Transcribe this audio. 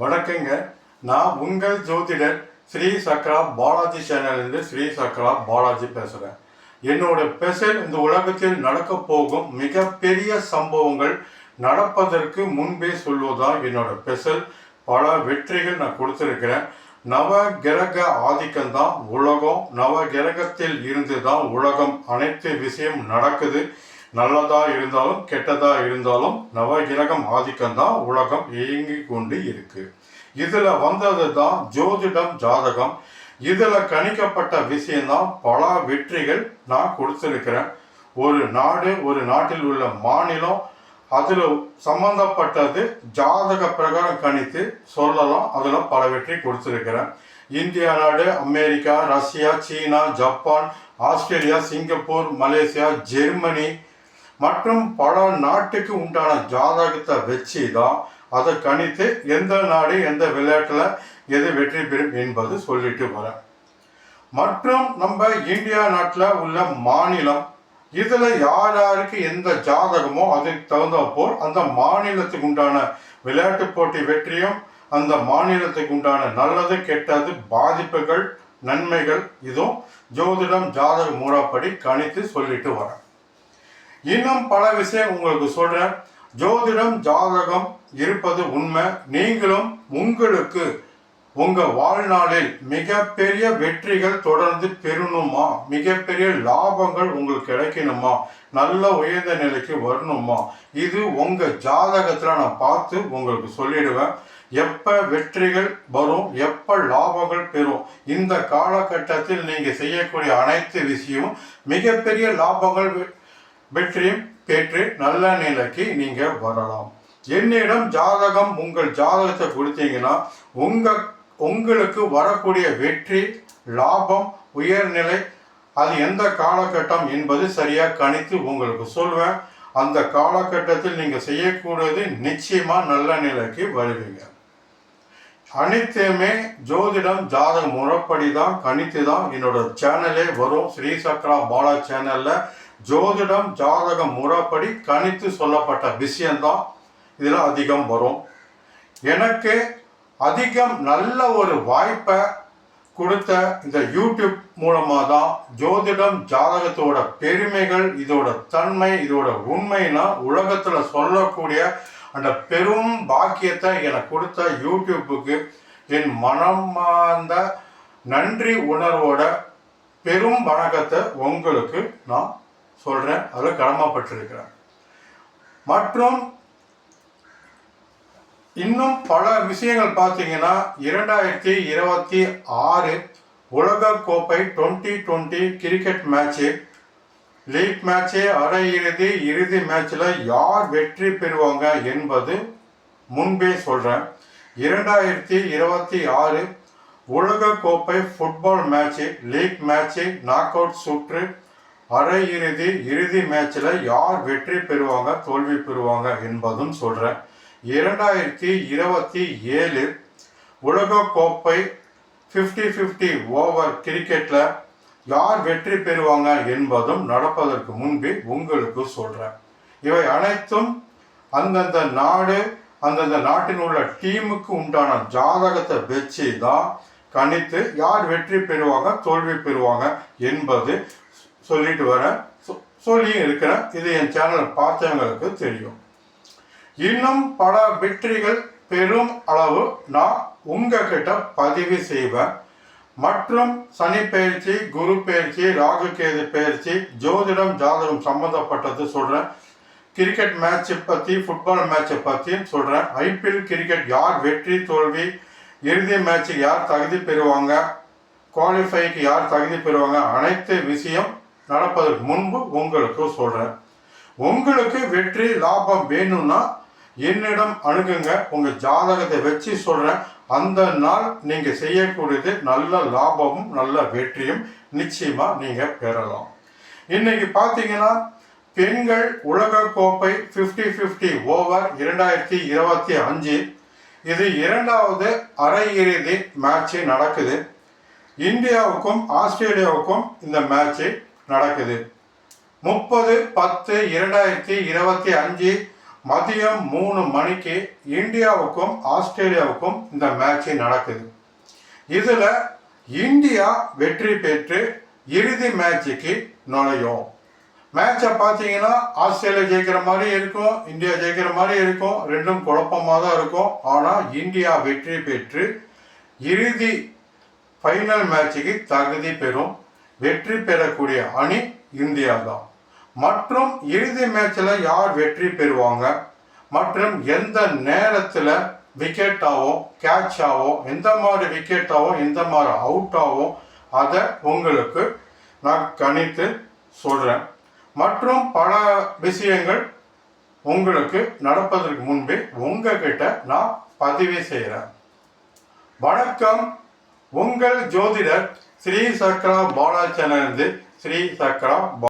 வணக்கங்க. நான் உங்கள் ஜோதிடர் ஸ்ரீ சக்ரா பாலாஜி சேனல்லேருந்து ஸ்ரீ சக்ரா பாலாஜி பேசுகிறேன் என்னோட பெசல் இந்த உலகத்தில் நடக்க போகும் மிகப்பெரிய சம்பவங்கள் நடப்பதற்கு முன்பே சொல்வதுதான் என்னோட பெசல் பல வெற்றிகள் நான் கொடுத்துருக்கிறேன். நவ கிரக ஆதிக்கம் தான் உலகம். நவ கிரகத்தில் இருந்து தான் உலகம். அனைத்து விஷயம் நடக்குது. நல்லதா இருந்தாலும் கெட்டதா இருந்தாலும் நவகிரகம் ஆதிக்கம்தான் உலகம் இயங்கி கொண்டு இருக்கு. இதுல வந்தது தான் ஜோதிடம் ஜாதகம். இதுல கணிக்கப்பட்ட விஷயம்தான் பல வெற்றிகள் நான் கொடுத்திருக்கிறேன். ஒரு நாடு ஒரு நாட்டில் உள்ள மாநிலம் அதில் சம்பந்தப்பட்டது ஜாதக பிரகாரம் கணித்து சொல்லலாம். அதில் பல வெற்றி கொடுத்துருக்கிறேன். இந்தியா நாடு America Russia China Japan Australia Singapore Malaysia Germany மற்றும் பல நாட்டுக்கு உண்டான ஜாதகத்தை வச்சு தான் அதை கணித்து எந்த நாடு எந்த விளையாட்டில் எது வெற்றி பெறும் என்பது சொல்லிட்டு வரேன். மற்றும் நம்ம இந்தியா நாட்டில் உள்ள மாநிலம் இதில் யார் யாருக்கு எந்த ஜாதகமோ அதுக்கு தகுந்த போல் அந்த மாநிலத்துக்கு உண்டான விளையாட்டு போட்டி வெற்றியும் அந்த மாநிலத்துக்கு உண்டான நல்லது கெட்டது பாதிப்புகள் நன்மைகள் இதுவும் ஜோதிடம் ஜாதக மூலப்படி கணித்து சொல்லிட்டு வரேன். இன்னும் பல விஷயம் உங்களுக்கு சொல்றேன். ஜோதிடம் ஜாதகம் இருப்பது உண்மை. நீங்களும் உங்களுக்கு உங்க வாழ்நாளில் மிகப்பெரிய வெற்றிகள் தொடர்ந்து பெறணுமா? மிகப்பெரிய லாபங்கள் உங்களுக்கு கிடைக்கணுமா? நல்ல உயர்ந்த நிலைக்கு வரணுமா? இது உங்க ஜாதகத்துல நான் பார்த்து உங்களுக்கு சொல்லிடுவேன். எப்ப வெற்றிகள் வரும் எப்ப லாபங்கள் பெறும்? இந்த காலகட்டத்தில் நீங்க செய்யக்கூடிய அனைத்து விஷயமும் மிகப்பெரிய லாபங்கள் வெ- வெற்றியும் பெற்று நல்ல நிலைக்கு நீங்க வரலாம். என்னிடம் ஜாதகம் உங்கள் ஜாதகத்தை கொடுத்தீங்கன்னா உங்க உங்களுக்கு வரக்கூடிய வெற்றி லாபம் உயர்நிலை அது எந்த காலகட்டம் என்பது சரியா கணித்து உங்களுக்கு சொல்வேன். அந்த காலகட்டத்தில் நீங்க செய்யக்கூடியது நிச்சயமா நல்ல நிலைக்கு வருவீங்க. அனைத்துமே ஜோதிடம் ஜாதக முறைப்படி தான் கணித்து தான் என்னோட சேனலே வரும். ஸ்ரீ சக்ரா பாலா சேனல்ல ஜோதிடம் ஜாதக முறைப்படி கணித்து சொல்லப்பட்ட விஷயம்தான் இதில் அதிகம் வரும். எனக்கு அதிகம் நல்ல ஒரு வாய்ப்பை கொடுத்த இந்த யூடியூப் மூலமாக தான் ஜோதிடம் ஜாதகத்தோட பெருமைகள் இதோட தன்மை இதோட உண்மைனா உலகத்தில் சொல்லக்கூடிய அந்த பெரும் பாக்கியத்தை எனக்கு கொடுத்த யூடியூப்புக்கு என் மனமார்ந்த நன்றி உணர்வோட பெரும் வணக்கத்தை உங்களுக்கு நான் சொல்கிறேன் அதில் கடமைப்பட்டிருக்கிறேன் மற்றும் இன்னும் பல விஷயங்கள் பார்த்தீங்கன்னா இரண்டாயிரத்தி இருபத்தி ஆறு உலக கோப்பை twenty twenty cricket match league match அரையிறுதி இறுதி மேட்ச்சில் யார் வெற்றி பெறுவாங்க என்பது முன்பே சொல்கிறேன் இரண்டாயிரத்தி இருபத்தி ஆறு உலக கோப்பை football match league match knock out சுற்று அரையிறுதி இறுதி மேட்ச்சில் யார் வெற்றி பெறுவாங்க தோல்வி பெறுவாங்க என்பதும் சொல்கிறேன் இரண்டாயிரத்தி இருபத்தி ஏழு உலக கோப்பை ஃபிஃப்டி ஃபிஃப்டி ஓவர் கிரிக்கெட்டில் யார் வெற்றி பெறுவாங்க என்பதும் நடப்பதற்கு முன்பே உங்களுக்கு சொல்கிறேன் இவை அனைத்தும் அந்தந்த நாடு அந்தந்த நாட்டில் உள்ள டீமுக்கு உண்டான ஜாதகத்தை வச்சு தான் கணித்து யார் வெற்றி பெறுவாங்க தோல்வி பெறுவாங்க என்பது சொல்லிட்டு வரேன் சொ- சொல்லியும் இருக்கிறேன். இது என் சேனலை பார்த்தவங்களுக்கு தெரியும். இன்னும் பல வெற்றிகள் பெரும் அளவு நான் உங்ககிட்ட பதிவு செய்வேன். மற்றும் சனி பயிற்சி குரு பயிற்சி ராகு கேது பயிற்சி ஜோதிடம் ஜாதகம் சம்பந்தப்பட்டது சொல்கிறேன் கிரிக்கெட் மேட்சை பற்றி ஃபுட்பால் மேட்சை பற்றியும் சொல்கிறேன் ஐபிஎல் கிரிக்கெட் யார் வெற்றி தோல்வி இறுதி மேட்சுக்கு யார் தகுதி பெறுவாங்க குவாலிஃபைக்கு யார் தகுதி பெறுவாங்க அனைத்து விஷயம் நடப்பதற்கு முன்பு உங்களுக்கு சொல்கிறேன் உங்களுக்கு வெற்றி லாபம் வேணும்னா என்னிடம் அணுகுங்க. உங்கள் ஜாதகத்தை வச்சு சொல்கிறேன் அந்த நாள் நீங்கள் செய்யக்கூடியது நல்ல லாபமும் நல்ல வெற்றியும் நிச்சயமாக நீங்கள் பெறலாம். இன்னைக்கு பார்த்தீங்கன்னா பெண்கள் உலகக்கோப்பை கோப்பை 50 50 ஓவர் இரண்டாயிரத்தி இருபத்தி அஞ்சு. இது இரண்டாவது அரையிறுதி மேட்ச்சு நடக்குது. இந்தியாவுக்கும் ஆஸ்திரேலியாவுக்கும் இந்த மேட்ச்சை நடக்குது. முப்பது பத்து இரண்டாயிரத்தி இருபத்தி அஞ்சு மதியம் மூணு மணிக்கு இந்தியாவுக்கும் ஆஸ்திரேலியாவுக்கும் இந்த மேட்ச் நடக்குது. இதில் இந்தியா வெற்றி பெற்று இறுதி மேட்சுக்கு நுழையும். மேட்சை பார்த்தீங்கன்னா ஆஸ்திரேலியா ஜெயிக்கிற மாதிரி இருக்கும் இந்தியா ஜெயிக்கிற மாதிரி இருக்கும் ரெண்டும் குழப்பமாக தான் இருக்கும். ஆனால் இந்தியா வெற்றி பெற்று இறுதி ஃபைனல் மேட்சுக்கு தகுதி பெறும் வெற்றி பெறக்கூடிய அணி இந்தியா தான் மற்றும் இறுதி மேட்ச்சில் யார் வெற்றி பெறுவாங்க? மற்றும் எந்த நேரத்தில் விக்கெட்டாவோ கேட்சாவோ எந்த மாதிரி விக்கெட்டாவோ எந்த மாதிரி அவுட்டாவோ அதை உங்களுக்கு நான் கணித்து சொல்கிறேன் மற்றும் பல விஷயங்கள் உங்களுக்கு நடப்பதற்கு முன்பே உங்ககிட்ட நான் பதிவு செய்கிறேன் வணக்கம். உங்கள் ஜோதிடர் ஸ்ரீ சக்ரா பாலா ஸ்ரீ சக்ரா